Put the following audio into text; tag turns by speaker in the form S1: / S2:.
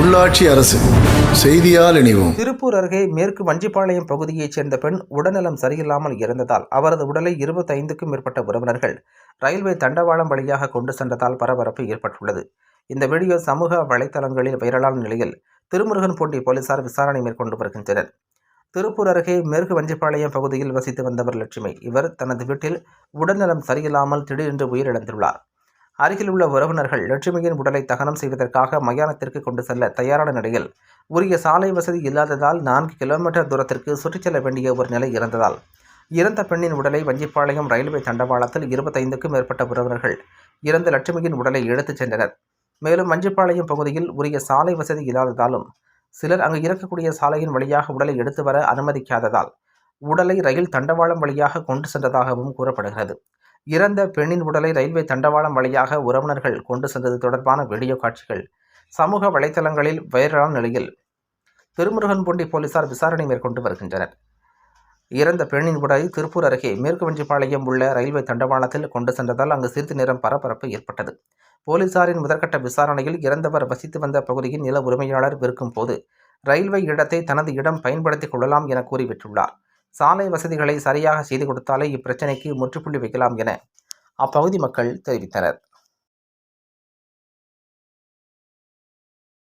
S1: உள்ளாட்சி அரசு செய்தியால் இணைவோம்.
S2: திருப்பூர் அருகே மேற்கு வஞ்சிப்பாளையம் பகுதியைச் சேர்ந்த பெண் உடல்நலம் சரியில்லாமல் இறந்ததால் அவரது உடலை இருபத்தைந்துக்கும் மேற்பட்ட உறவினர்கள் ரயில்வே தண்டவாளம் வழியாக கொண்டு சென்றதால் பரபரப்பு ஏற்பட்டுள்ளது. இந்த வீடியோ சமூக வலைதளங்களில் வைரலான நிலையில் திருமுருகன் பூண்டி போலீசார் விசாரணை மேற்கொண்டு வருகின்றனர். திருப்பூர் அருகே மேற்கு வஞ்சிப்பாளையம் பகுதியில் வசித்து வந்தவர் லட்சுமி. இவர் தனது வீட்டில் உடல்நலம் சரியில்லாமல் திடீரென்று உயிரிழந்துள்ளார். அருகில் உள்ள உறவினர்கள் லட்சுமியின் உடலை தகனம் செய்வதற்காக மயானத்திற்கு கொண்டு செல்ல தயாரான நிலையில் உரிய சாலை வசதி இல்லாததால் நான்கு கிலோமீட்டர் தூரத்திற்கு சுற்றிச் செல்ல வேண்டிய ஒரு நிலை இருந்ததால் இறந்த பெண்ணின் உடலை வஞ்சிப்பாளையம் ரயில்வே தண்டவாளத்தில் இருபத்தைந்துக்கும் மேற்பட்ட உறவினர்கள் இறந்த லட்சுமியின் உடலை எடுத்துச் சென்றனர். மேலும் வஞ்சிப்பாளையம் பகுதியில் உரிய சாலை வசதி இல்லாததாலும் சிலர் அங்கு இருக்கக்கூடிய சாலையின் வழியாக உடலை எடுத்து வர அனுமதிக்காததால் உடலை ரயில் தண்டவாளம் வழியாக கொண்டு சென்றதாகவும் கூறப்படுகிறது. இறந்த பெண்ணின் உடலை ரயில்வே தண்டவாளம் வழியாக உறவினர்கள் கொண்டு சென்றது தொடர்பான வீடியோ காட்சிகள். சமூக வலைத்தளங்களில் வைரலான நிலையில் திருமுருகன்பூண்டி போலீசார் விசாரணை மேற்கொண்டு வருகின்றனர். இறந்த பெண்ணின் உடலை திருப்பூர் அருகே மேற்கு வஞ்சிப்பாளையம் உள்ள ரயில்வே தண்டவாளத்தில் கொண்டு சென்றதால் அங்கு சிறிது நேரம் பரபரப்பு ஏற்பட்டது. போலீசாரின் முதற்கட்ட விசாரணையில் இறந்தவர் வசித்து வந்த பகுதியின் நில உரிமையாளர் விற்கும் போது ரயில்வே இடத்தை தனது இடம் பயன்படுத்திக் கொள்ளலாம் என கூறிவிட்டுள்ளார் சாலை வசதிகளை சரியாக செய்து கொடுத்தாலே இப்பிரச்சினைக்கு முற்றுப்புள்ளி வைக்கலாம் என அப்பகுதி மக்கள் தெரிவித்தனர்.